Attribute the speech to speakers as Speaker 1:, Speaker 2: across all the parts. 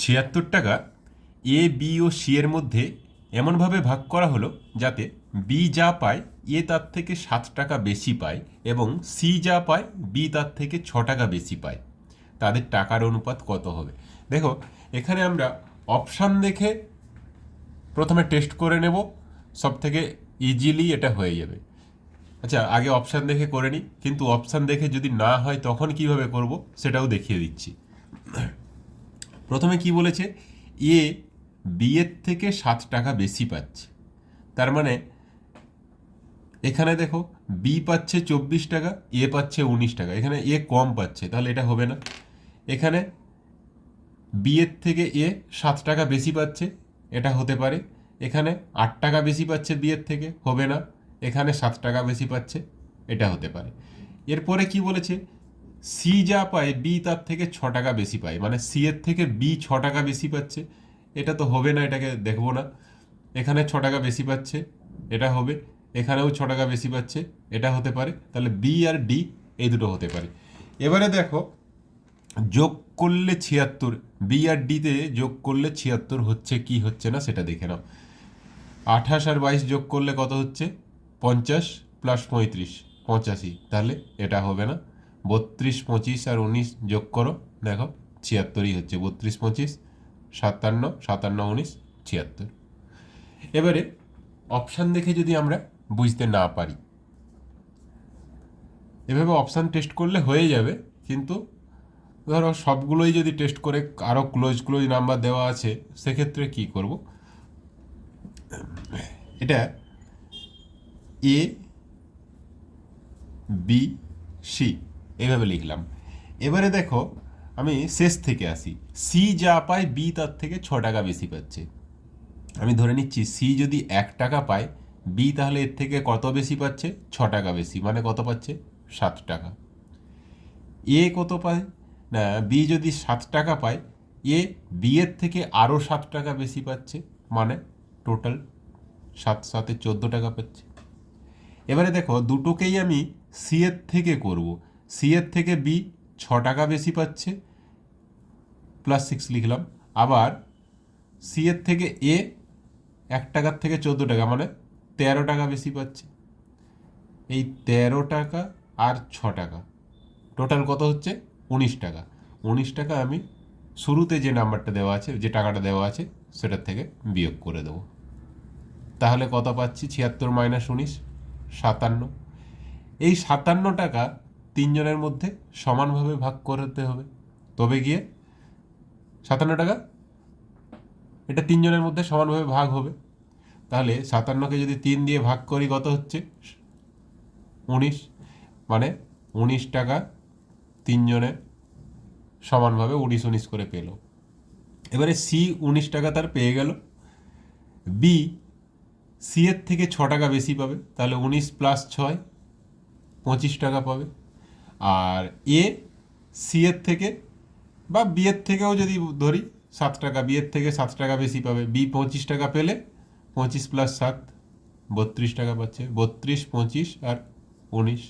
Speaker 1: ছিয়াত্তর টাকা এ, বি ও সি এর মধ্যে এমনভাবে ভাগ করা হলো যাতে বি যা পায়, এ তার থেকে সাত টাকা বেশি পায় এবং সি যা পায় বি তার থেকে ছ টাকা বেশি পায়। তাদের টাকার অনুপাত কত হবে? দেখো, এখানে আমরা অপশান দেখে প্রথমে টেস্ট করে নেব সব থেকে ইজিলি এটা হয়ে যাবে। আচ্ছা আগে অপশান দেখে করে নিই, কিন্তু অপশান দেখে যদি না হয়, তখন কীভাবে করব, সেটাও দেখিয়ে দিচ্ছি। প্রথমে কি বলেছে? এ বি এর থেকে সাত টাকা বেশি পাচ্ছে। তার মানে এখানে দেখো, বি পাচ্ছে চব্বিশ টাকা, এ পাচ্ছে উনিশ টাকা। এখানে এ কম পাচ্ছে, তাহলে এটা হবে না। এখানে বি এর থেকে এ সাত টাকা বেশি পাচ্ছে, এটা হতে পারে। এখানে আট টাকা বেশি পাচ্ছে বিয়ের থেকে, হবে না। এখানে সাত টাকা বেশি পাচ্ছে, এটা হতে পারে। এরপরে কি বলেছে? সি যা পায় বি তার থেকে ছ টাকা বেশি পায়। মানে সি এর থেকে বি ছ টাকা বেশি পাচ্ছে। এটা তো হবে না, এটাকে দেখব না। এখানে ছ টাকা বেশি পাচ্ছে, এটা হবে। এখানেও ছ টাকা বেশি পাচ্ছে, এটা হতে পারে। তাহলে বি আর ডি এই দুটো হতে পারে। এবারে দেখো, যোগ করলে ছিয়াত্তর বি আর ডিতে যোগ করলে ছিয়াত্তর হচ্ছে কি হচ্ছে না সেটা দেখে নাও। আঠাশ আর বাইশ যোগ করলে কত হচ্ছে? পঞ্চাশ প্লাস পঁয়ত্রিশ, পঁচাশি। তাহলে এটা হবে না। বত্রিশ, পঁচিশ আর উনিশ যোগ করো, দেখো, ছিয়াত্তরই হচ্ছে। বত্রিশ, পঁচিশ, সাতান্ন সাতান্ন, উনিশ, ছিয়াত্তর। এবারে অপশান দেখে যদি আমরা বুঝতে না পারি, এভাবে অপশান টেস্ট করলে হয়ে যাবে, কিন্তু ধরো সবগুলোই যদি টেস্ট করে আরও ক্লোজ ক্লোজ নাম্বার দেওয়া আছে, সেক্ষেত্রে কি করব? এটা এ বি সি এভাবে লিখলাম। এবারে দেখো, আমি শেষ থেকে আসি। সি যা পায় বি তার থেকে ছ টাকা বেশি পাচ্ছে। আমি ধরে নিচ্ছি সি যদি এক টাকা পায় বি তাহলে এর থেকে কত বেশি পাচ্ছে? ছ টাকা বেশি। মানে কত পাচ্ছে? সাত টাকা। এ কত পায়? না বি যদি সাত টাকা পায় এ বি এর থেকে আরও সাত টাকা বেশি পাচ্ছে। মানে টোটাল সাত, সাতে চোদ্দ টাকা পাচ্ছে। এবারে দেখো, দুটোকেই আমি সি এর থেকে করব। সি এর থেকে বি ছ টাকা বেশি পাচ্ছে। প্লাস সিক্স লিখলাম। আবার সি এর থেকে এ এক টাকার থেকে চোদ্দ টাকা মানে তেরো টাকা বেশি পাচ্ছে। এই তেরো টাকা আর ছ টাকা টোটাল কত হচ্ছে? উনিশ টাকা। উনিশ টাকা আমি শুরুতে যে নাম্বারটা দেওয়া আছে, যে টাকাটা দেওয়া আছে, সেটার থেকে বিয়োগ করে দেবো। তাহলে কত পাচ্ছি? ছিয়াত্তর মাইনাস উনিশ, সাতান্ন। এই সাতান্ন টাকা তিনজনের মধ্যে সমানভাবে ভাগ করতে হবে। তবে গিয়ে সাতান্ন টাকা, এটা তিনজনের মধ্যে সমানভাবে ভাগ হবে। তাহলে সাতান্নকে যদি তিন দিয়ে ভাগ করি কত হচ্ছে? উনিশ। মানে উনিশ টাকা তিনজনে সমানভাবে উনিশ উনিশ করে পেল। এবারে সি উনিশ টাকা তার পেয়ে গেল। বি সি এর থেকে ছ টাকা বেশি পাবে। তাহলে উনিশ প্লাস ছয়, পঁচিশ টাকা পাবে। আর এ সি এর থেকে বা বি এর থেকেও যদি ধরি, সাত টাকা বি এর থেকে সাত টাকা বেশি পাবে। বি পঁচিশ টাকা পেলে পঁচিশ প্লাস সাত, বত্রিশ টাকা পাচ্ছে। বত্রিশ, পঁচিশ আর উনিশ,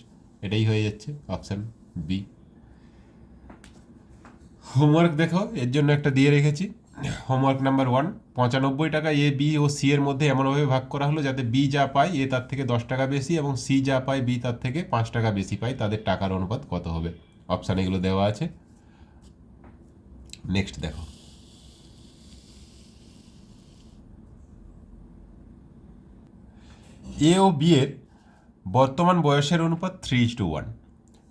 Speaker 1: এটাই হয়ে যাচ্ছে অপশান বি হোমওয়ার্ক দেখো, এর জন্য একটা দিয়ে রেখেছি। হোমওয়ার্ক নাম্বার ওয়ান পঁচানব্বই টাকা এ বি ও সি এর মধ্যে এমনভাবে ভাগ করা হলো যাতে বি যা পায় এ তার থেকে দশ টাকা বেশি এবং সি যা পায় বি তার থেকে পাঁচ টাকা বেশি পায়। তাদের টাকার অনুপাত কত হবে? অপশান এগুলো দেওয়া আছে। নেক্সট দেখো। এ ও বি এর বর্তমান বয়সের অনুপাত থ্রি ইজ টু ওয়ান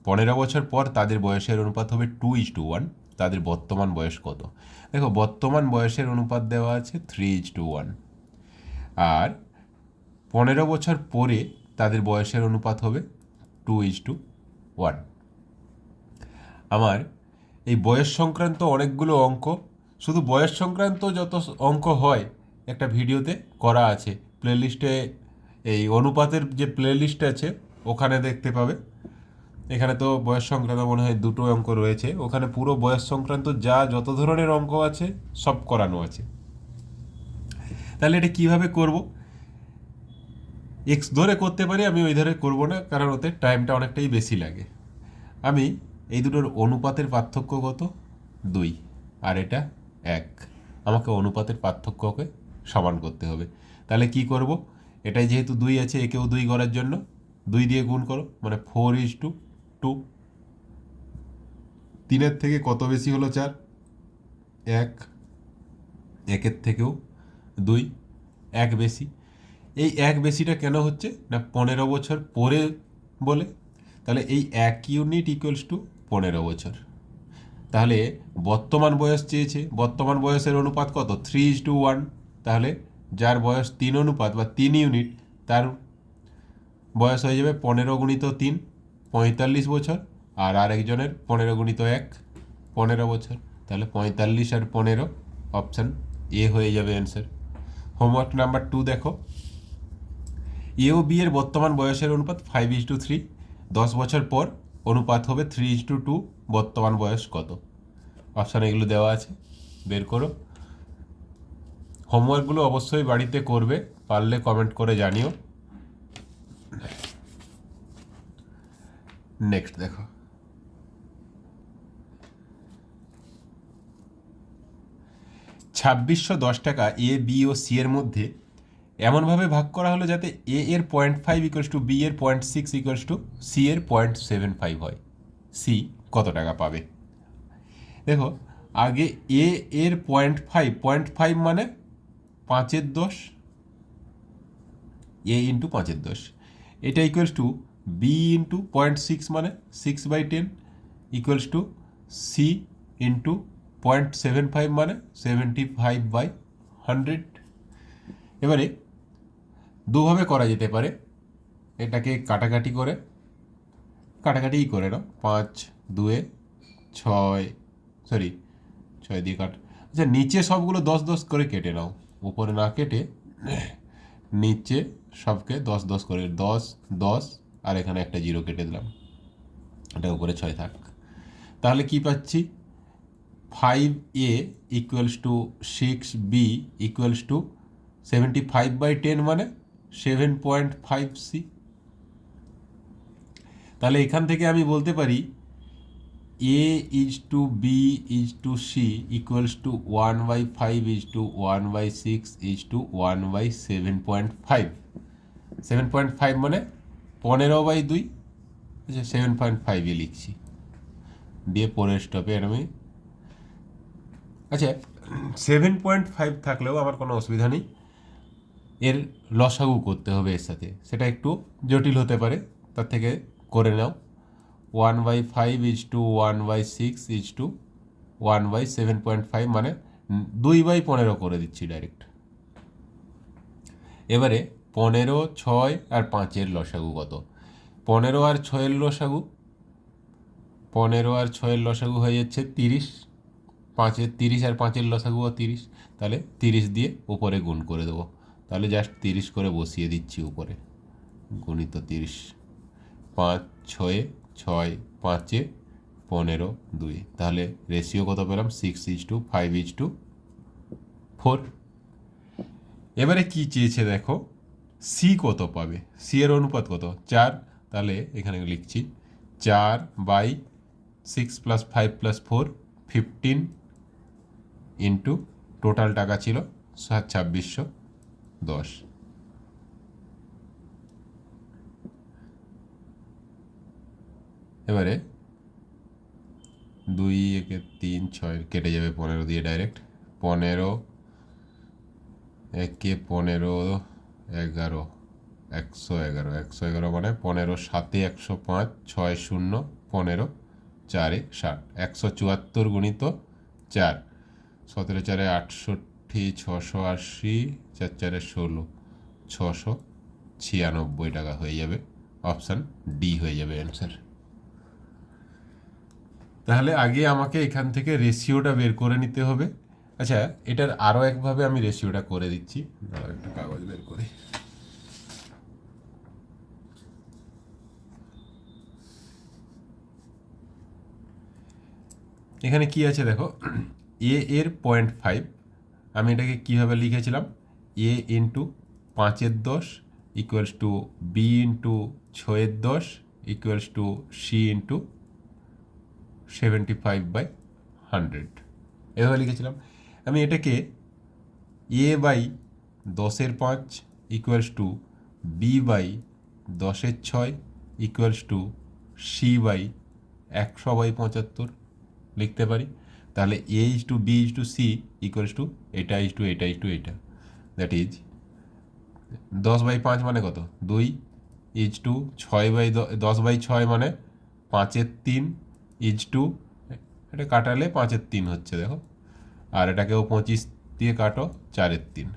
Speaker 1: পনেরো বছর পর তাদের বয়সের অনুপাত হবে টু ইজ টু ওয়ান তাদের বর্তমান বয়স কত? দেখো, বর্তমান বয়সের অনুপাত দেওয়া আছে থ্রি ইজ টু ওয়ান আর পনেরো বছর পরে তাদের বয়সের অনুপাত হবে টু ইজ টু ওয়ান আমার এই বয়স সংক্রান্ত অনেকগুলো অঙ্ক, শুধু বয়স সংক্রান্ত যত অঙ্ক হয়, একটা ভিডিওতে করা আছে। প্লেলিস্টে এই অনুপাতের যে প্লেলিস্ট আছে, ওখানে দেখতে পাবে। এখানে তো বয়স সংক্রান্ত মনে হয় দুটো অঙ্ক রয়েছে। ওখানে পুরো বয়স সংক্রান্ত যা যত ধরনের অঙ্ক আছে, সব করানো আছে। তাহলে এটা কীভাবে করব? এক্স ধরে করতে পারি, আমি ওই ধরে করব না, কারণ ওতে টাইমটা অনেকটাই বেশি লাগে। আমি এই দুটোর অনুপাতের পার্থক্য কত? দুই। আর এটা এক। আমাকে অনুপাতের পার্থক্যকে সমান করতে হবে। তাহলে কি করব? এটাই যেহেতু দুই আছে, একেও দুই করার জন্য। দুই দিয়ে গুণ করো মানে ফোর ইজ টু টু তিনের থেকে কত বেশি হলো চার? এক। একের থেকেও দুই। এক বেশি। এই এক বেশিটা কেন হচ্ছে? না পনেরো বছর পরে বলে। তাহলে এই এক ইউনিট ইকুয়ালস টু পনেরো বছর। তাহলে বর্তমান বয়স চেয়েছে। বর্তমান বয়সের অনুপাত কত? থ্রি ইজ টু ওয়ান তাহলে যার বয়স তিন অনুপাত বা তিন ইউনিট তার বয়স হয়ে যাবে পনেরো গুণিত তিন। পঁয়তাল্লিশ বছর আর আরেকজনের পনেরো গুণিত এক, পনেরো বছর। তাহলে পঁয়তাল্লিশ আর পনেরো অপশান এ হয়ে যাবে অ্যান্সার হোমওয়ার্ক নাম্বার টু দেখো। এ ও বি এর বর্তমান বয়সের অনুপাত ফাইভ ইজ টু থ্রি দশ বছর পর অনুপাত হবে থ্রি ইজ টু টু বর্তমান বয়স কত? অপশান এগুলো দেওয়া আছে, বের করো। হোমওয়ার্কগুলো অবশ্যই বাড়িতে করবে, পারলে কমেন্ট করে জানিও। নেক্সট দেখো। ছাব্বিশশো দশ টাকা এ বি ও সি এর মধ্যে এমনভাবে ভাগ করা হলো যাতে এ এর point five equals to B এর point six equals to C এর পয়েন্ট সেভেন ফাইভ হয়। সি কত টাকা পাবে? দেখো, আগে এ এর পয়েন্ট ফাইভ পয়েন্ট ফাইভ মানে পাঁচের দশ এ ইন্টু পাঁচের দশ। এটা equals to B into point six মানে six by ten equals to C into point seven five মানে সেভেন্টি ফাইভ বাই হান্ড্রেড এবারে দুভাবে করা যেতে পারে। এটাকে কাটাকাটি করে। কাটাকাটিই করে নাও। পাঁচ, দুয়ে ছয় সরি ছয় দিয়ে কাট। আচ্ছা নিচে সবগুলো দশ দশ করে কেটে নাও। উপরে না কেটে নিচে সবকে দশ দশ করে। দশ দশ আর এখানে একটা জিরো কেটে দিলাম। এটা উপরে ছয় থাক। তাহলে কি পাচ্ছি? Five A equals to six B equals to seventy five by ten মানে সেভেন পয়েন্ট ফাইভ সি তাহলে এখান থেকে আমি বলতে পারি A is to B is to C equals to one by five is to one by six is to one by seven point five seven point five মানে পনেরো by দুই আচ্ছা সেভেন পয়েন্ট ফাইভে লিখছি। দিয়ে পরের স্টপে আমি আচ্ছা সেভেন পয়েন্ট ফাইভ থাকলেও আমার কোনো অসুবিধা নেই। এর লসাগু করতে হবে এর সাথে। সেটা একটু জটিল হতে পারে, তার থেকে করে নাও। One by five is to one by six is to one by seven point five মানে দুই বাই পনেরো করে দিচ্ছি ডাইরেক্ট এবারে পনেরো, ছয় আর পাঁচের লসাগু কত? পনেরো আর ছয়ের লসাগু? পনেরো আর ছয়ের লসাগু হয়ে যাচ্ছে তিরিশ। পাঁচের তিরিশ আর পাঁচের লসাগুও তিরিশ। তাহলে তিরিশ দিয়ে উপরে গুণ করে দেবো। তাহলে জাস্ট তিরিশ করে বসিয়ে দিচ্ছি উপরে। গুণিত তিরিশ। পাঁচ, ছয়ে ছয়, পাঁচে পনেরো, দুই। তাহলে রেশিও কত পেলাম? Six is to five is to four এবারে কি চেয়েছে দেখো? সি কত পাবে? সি এর অনুপাত কত? চার। তাহলে এখানে লিখছি চার by six plus five plus four fifteen into total টাকা ছিল সাত ছাব্বিশশো দশ। এবারে দুই, একে তিন, ছয়, কেটে যাবে পনেরো দিয়ে ডাইরেক্ট পনেরো, একে পনেরো এগারো, একশো এগারো একশো এগারো মানে পনেরো, সাতে একশো পাঁচ, ছয় শূন্য, পনেরো, চারে ষাট, একশো চুয়াত্তর গুণিত চার, সতেরো চারে আটষট্টি, ছশো আশি, চার চারে ষোলো, ছশো ছিয়ানব্বই টাকা হয়ে যাবে। অপশান ডি হয়ে যাবে অ্যান্সার। তাহলে আগে আমাকে এখান থেকে রেশিওটা বের করে নিতে হবে। আচ্ছা এটার আরও একভাবে আমি রেশিওটা করে দিচ্ছি। একটা কাগজ বের করি। এখানে কি আছে দেখো? এ এর পয়েন্ট ফাইভ আমি এটাকে কীভাবে লিখেছিলাম? এ ইন্টু পাঁচের দশ ইকুয়ালস টু বি ইন্টু ছয়ের দশ equals to C into seventy five by hundred এভাবে লিখেছিলাম। আমি এটাকে এ বাই দশের পাঁচ ইকুয়ালস টু বি বাই দশের ছয় ইকুয়ালস টু সি বাই একশো বাই পঁচাত্তর লিখতে পারি। তাহলে A is to B is to C equals to এটা ইজ টু এটা ইজ টু এটা। দ্যাট ইজ দশ বাই পাঁচ মানে কত? দুই ইজ টু ছয় বাই দশ বাই ছয় মানে পাঁচের তিন ইজ টু এটা কাটালে পাঁচের তিন হচ্ছে, দেখো। আর এটাকেও পঁচিশ দিয়ে কাটো, চারের তিন।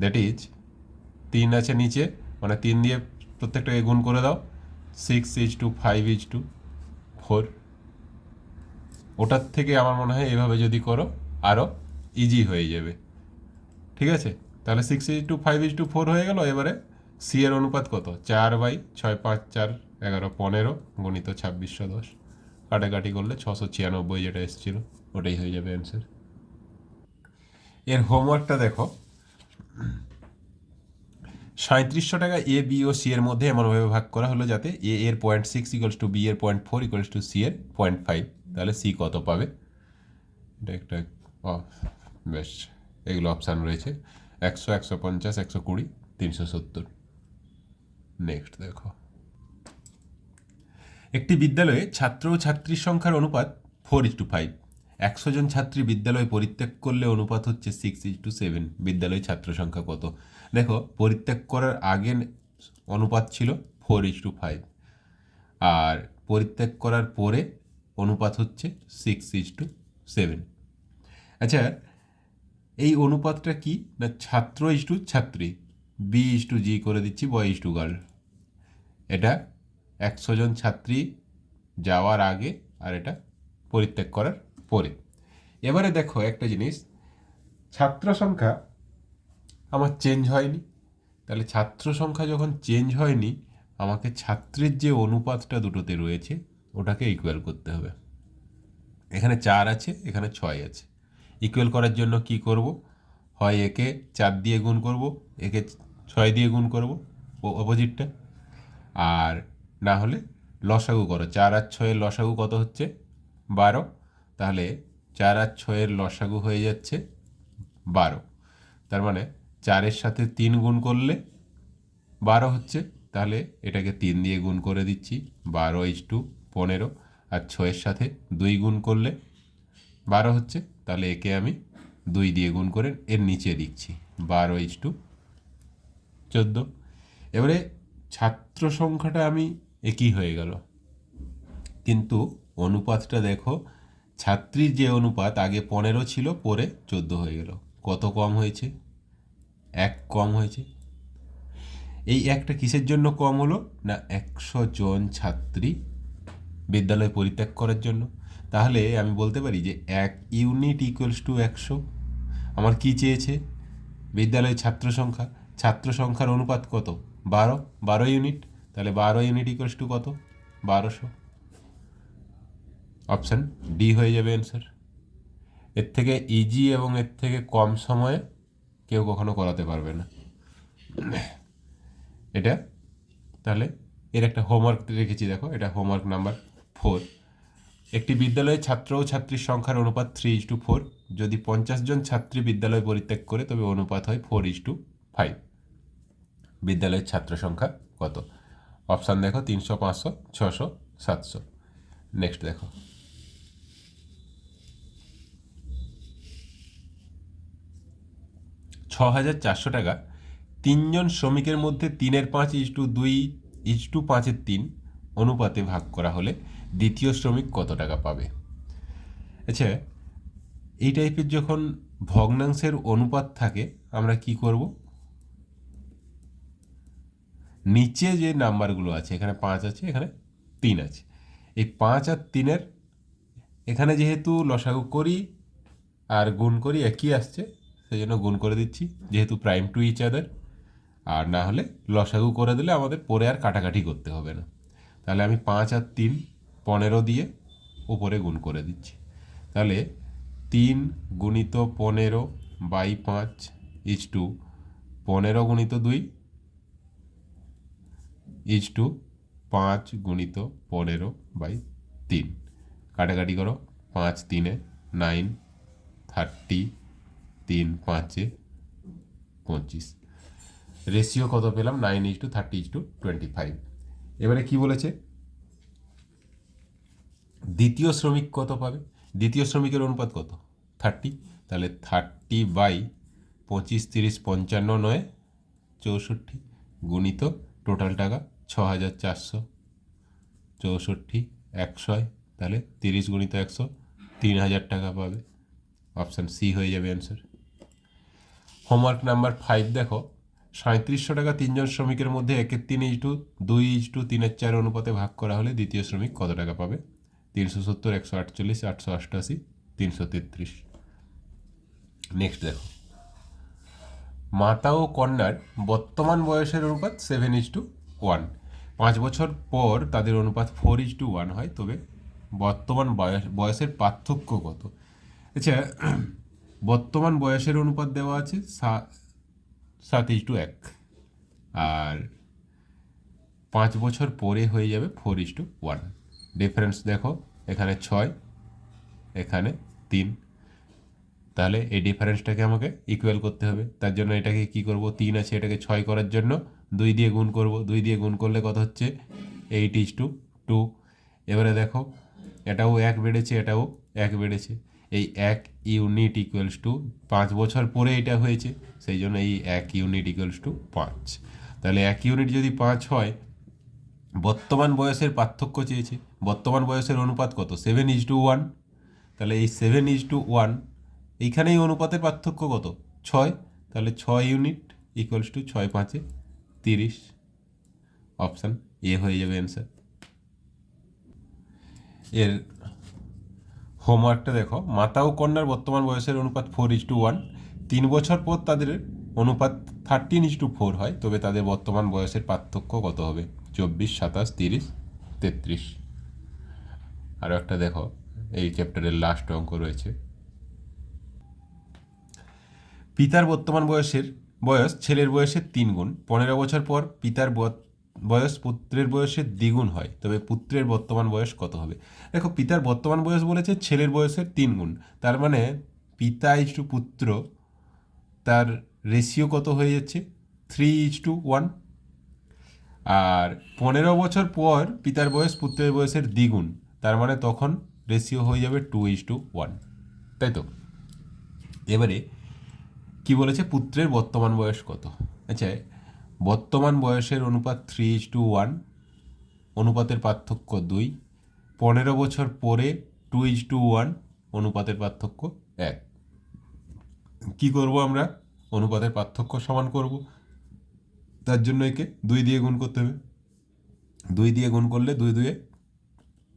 Speaker 1: দ্যাট ইজ তিন আছে নিচে মানে তিন দিয়ে প্রত্যেকটাকে গুণ করে দাও six is to five is to four ওটার থেকে আমার মনে হয় এভাবে যদি করো আরও ইজি হয়ে যাবে। ঠিক আছে? তাহলে six is to five is to four হয়ে গেল, এবারে সি এর অনুপাত কত? চার বাই ছয়, পাঁচ, চার, এগারো, পনেরো, গণিত ছাব্বিশশো দশ। কাটাকাটি করলে ছশো ছিয়ানব্বই যেটা এসেছিল, ওটাই হয়ে যাবে অ্যান্সার এর হোমওয়ার্কটা দেখো। সাঁত্রিশশো টাকা এ বি ও সি এর মধ্যে এমনভাবে ভাগ করা হলো যাতে এ এর point six equals to B এর point four equals to C এর পয়েন্ট ফাইভ তাহলে সি কত পাবে? এটা একটা বেশ, এগুলো অপশান রয়েছে। একশো একশো পঞ্চাশ, একশো কুড়ি, তিনশো সত্তর। নেক্সট দেখো। একটি বিদ্যালয়ে ছাত্র ও ছাত্রীর সংখ্যার অনুপাত ফোর ইজ টু ফাইভ একশো জন ছাত্রী বিদ্যালয় পরিত্যাগ করলে অনুপাত হচ্ছে সিক্স ইজ টু সেভেন বিদ্যালয়ে ছাত্র সংখ্যা কত? দেখো, পরিত্যাগ করার আগে অনুপাত ছিল ফোর ইজ টু ফাইভ আর পরিত্যাগ করার পরে অনুপাত হচ্ছে সিক্স ইজ টু সেভেন আচ্ছা এই অনুপাতটা কি? না, ছাত্র ইজ টু ছাত্রী। বি ইজ টু জি করে দিচ্ছি বয় ইজ টু গার্ল এটা একশো জন ছাত্রী যাওয়ার আগে আর এটা পরিত্যাগ করার পরে। এবারে দেখো একটা জিনিস, ছাত্র সংখ্যা আমার চেঞ্জ হয়নি। তাহলে ছাত্র সংখ্যা যখন চেঞ্জ হয়নি, আমাকে ছাত্রের যে অনুপাতটা দুটোতে রয়েছে, ওটাকে ইকুয়াল করতে হবে। এখানে চার আছে, এখানে ছয় আছে। ইকুয়াল করার জন্য কি করব? হয় একে চার দিয়ে গুণ করব, একে ছয় দিয়ে গুণ করব অপোজিটটা আর না হলে লসাগু করো। চার আর ছয়ের লসাগু কত হচ্ছে? বারো। তাহলে চার আর ছয়ের লসাগু হয়ে যাচ্ছে বারো। তার মানে চারের সাথে তিন গুণ করলে বারো হচ্ছে। তাহলে এটাকে তিন দিয়ে গুণ করে দিচ্ছি। বারো ইজ টু পনেরো। আর ছয়ের সাথে দুই গুণ করলে বারো হচ্ছে। তাহলে একে আমি দুই দিয়ে গুণ করে এর নিচে লিখছি বারো ইজ টু চোদ্দ। এবারে ছাত্র সংখ্যাটা আমি একই হয়ে গেল। কিন্তু অনুপাতটা দেখো, ছাত্রীর যে অনুপাত, আগে পনেরো ছিল, পরে চোদ্দ হয়ে গেল। কত কম হয়েছে? এক কম হয়েছে। এই একটা কিসের জন্য কম হলো? না, একশো জন ছাত্রী বিদ্যালয় পরিত্যাগ করার জন্য। তাহলে আমি বলতে পারি যে এক ইউনিট ইকুয়ালস টু একশো। আমার কি চেয়েছে? বিদ্যালয়ের ছাত্র সংখ্যা। ছাত্র সংখ্যার অনুপাত কত? বারো। বারো ইউনিট। তাহলে বারো ইউনিট ইকুয়ালস টু কত? বারোশো। অপশান ডি হয়ে যাবে অ্যান্সার এর থেকে ইজি এবং এর থেকে কম সময়ে কেউ কখনো করাতে পারবে না। এটা তাহলে এর একটা হোমওয়ার্ক রেখেছি দেখো, এটা হোমওয়ার্ক নাম্বার ফোর একটি বিদ্যালয়ে ছাত্র ও ছাত্রীর সংখ্যার অনুপাত থ্রি ইজ টু ফোর যদি পঞ্চাশ জন ছাত্রী বিদ্যালয় পরিত্যাগ করে, তবে অনুপাত হয় ফোর ইজ টু ফাইভ বিদ্যালয়ের ছাত্র সংখ্যা কত? অপশান দেখো তিনশো, পাঁচশো, ছশো, সাতশো। নেক্সট দেখো। ছ হাজার চারশো টাকা। তিনজন শ্রমিকের মধ্যে তিনের পাঁচ ইজ টু দুই ইজ টু পাঁচের তিন অনুপাতে ভাগ করা হলে দ্বিতীয় শ্রমিক কত টাকা পাবে? আচ্ছা এই টাইপের যখন ভগ্নাংশের অনুপাত থাকে, আমরা কি করব? নিচে যে নাম্বারগুলো আছে, এখানে পাঁচ আছে, এখানে তিন আছে। এই পাঁচ আর তিনের, এখানে যেহেতু লসাগু করি আর গুণ করি, একই আসছে সেই জন্য গুণ করে দিচ্ছি, যেহেতু প্রাইম টু ইচ আদার আর না হলে লসাগু করে দিলে আমাদের পরে আর কাটাকাটি করতে হবে না। তাহলে আমি পাঁচ আর তিন পনেরো দিয়ে উপরে গুণ করে দিচ্ছি। তাহলে তিন গুণিত পনেরো বাই পাঁচ ইজ টু পনেরো গুণিত দুই ইজ টু পাঁচ গুণিত পনেরো বাই তিন। কাটাকাটি করো, পাঁচ তিনে নাইন থার্টি তিন পাঁচে পঁচিশ। রেশিও কত পেলাম? Nine is to thirty is to twenty five এবারে কি বলেছে? দ্বিতীয় শ্রমিক কত পাবে? দ্বিতীয় শ্রমিকের অনুপাত কত? থার্টি তাহলে থার্টি বাই পঁচিশ, তিরিশ, পঞ্চান্ন নয়, চৌষট্টি গুণিত টোটাল টাকা ছ হাজার চারশো, চৌষট্টি একশোয় তাহলে তিরিশ গুণিত একশো, তিন হাজার টাকা পাবে। অপশান সি হয়ে যাবে অ্যান্সার। হোমওয়ার্ক নাম্বার ফাইভ দেখো সাঁত্রিশশো টাকা তিনজন শ্রমিকের মধ্যে একের তিন ইজ টু দুই ইজ টু তিনের চার অনুপাতে ভাগ করা হলে দ্বিতীয় শ্রমিক কত টাকা পাবে? তিনশো সত্তর, একশো আটচল্লিশ, আটশো অষ্টআশি তিনশো তেত্রিশ। নেক্সট দেখো। মাতা ও কন্যার বর্তমান বয়সের অনুপাত সেভেন ইজ টু ওয়ান। পাঁচ বছর পর তাদের অনুপাত ফোর ইজ টু ওয়ান হয়, তবে বর্তমান বয়স, বয়সের পার্থক্য কত? আচ্ছা বর্তমান বয়সের অনুপাত দেওয়া আছে সাত ইজ টু এক। আর পাঁচ বছর পরে হয়ে যাবে four is to one difference দেখো, এখানে ছয়, এখানে তিন। তাহলে এই ডিফারেন্সটাকে আমাকে ইকুয়াল করতে হবে। তার জন্য এটাকে কি করব? তিন আছে, এটাকে ছয় করার জন্য দুই দিয়ে গুণ করব, দুই দিয়ে গুণ করলে কত হচ্ছে? এইট ইজ টু টু এবারে দেখো, এটাও এক বেড়েছে, এটাও এক বেড়েছে। এই এক ইউনিট ইকুয়ালস টু পাঁচ বছর পরে এটা হয়েছে, সেই জন্য এই এক ইউনিট ইকুয়ালস টু পাঁচ। তাহলে এক ইউনিট যদি পাঁচ হয়, বর্তমান বয়সের পার্থক্য চেয়েছে। বর্তমান বয়সের অনুপাত কত? সেভেন ইজ টু ওয়ান তাহলে এই সেভেন ইজ টু ওয়ান এইখানেই অনুপাতের পার্থক্য কত? ছয়। তাহলে ছয় ইউনিট ইকুয়ালস টু ছয় পাঁচে তিরিশ অপশান, এ হয়ে যাবে অ্যান্সার এর হোমওয়ার্কটা দেখো, মাতা ও কন্যার বর্তমান বয়সের অনুপাত ফোর ইজ টু ওয়ান তিন বছর পর তাদের অনুপাত থার্টিন ইজ টু ফোর হয়, তবে তাদের বর্তমান বয়সের পার্থক্য কত হবে? চব্বিশ, সাতাশ, তিরিশ, তেত্রিশ। আরও একটা দেখো, এই চ্যাপ্টারের লাস্ট অঙ্ক রয়েছে। পিতার বর্তমান বয়সের বয়স ছেলের বয়সের তিন গুণ, পনেরো বছর পর পিতার বয়স পুত্রের বয়সের দ্বিগুণ হয়। তবে পুত্রের বর্তমান বয়স কত হবে? দেখো, পিতার বর্তমান বয়স বলেছে ছেলের বয়সের তিন গুণ। তার মানে পিতা ইজ টু পুত্র, তার রেশিও কত হয়ে যাচ্ছে? থ্রি ইজ টু ওয়ান আর পনেরো বছর পর পিতার বয়স পুত্রের বয়সের দ্বিগুণ, তার মানে তখন রেশিও হয়ে যাবে টু ইজ টু ওয়ান তাই তো? এবারে কি বলেছে? পুত্রের বর্তমান বয়স কত? আচ্ছা বর্তমান বয়সের অনুপাত থ্রি ইজ টু ওয়ান অনুপাতের পার্থক্য দুই, পনেরো বছর পরে টু ইজ টু ওয়ান অনুপাতের পার্থক্য এক। কি করব আমরা? অনুপাতের পার্থক্য সমান করব। তার জন্য একে দুই দিয়ে গুণ করতে হবে। দুই দিয়ে গুণ করলে দুই দুয়ে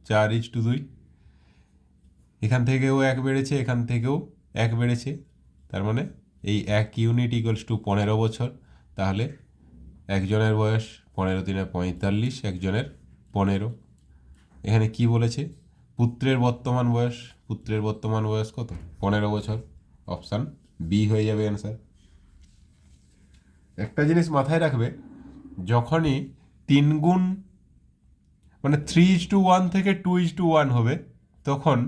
Speaker 1: চার ইজ টু দুই। এখান থেকেও এক বেড়েছে, এখান থেকেও এক বেড়েছে। তার মানে এই এক ইউনিট ইকুয়ালস টু পনেরো বছর, তাহলে একজনের বয়স পনেরো দিনে পঁয়তাল্লিশ, একজনের পনেরো। এখানে কি বলেছে? পুত্রের বর্তমান বয়স, পুত্রের বর্তমান বয়স কত? পনেরো বছর। অপশান বি হয়ে যাবে অ্যান্সার একটা জিনিস মাথায় রাখবে, যখনই তিন গুণ মানে থ্রি ইজ টু ওয়ান থেকে টু ইজ টু ওয়ান হবে, তখন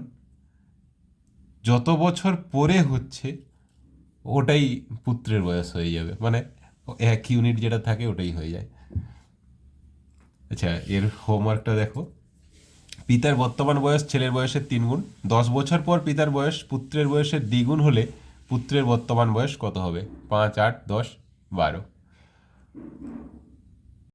Speaker 1: যত বছর পরে হচ্ছে ওটাই পুত্রের বয়স হয়ে যাবে। মানে এক ইউনিট যেটা থাকে ওটাই হয়ে যায়। আচ্ছা এর হোমওয়ার্কটা দেখো। পিতার বর্তমান বয়স ছেলের বয়সের তিন গুণ। দশ বছর পর পিতার বয়স পুত্রের বয়সের দ্বিগুণ হলে পুত্রের বর্তমান বয়স কত হবে? পাঁচ, আট, দশ, বারো।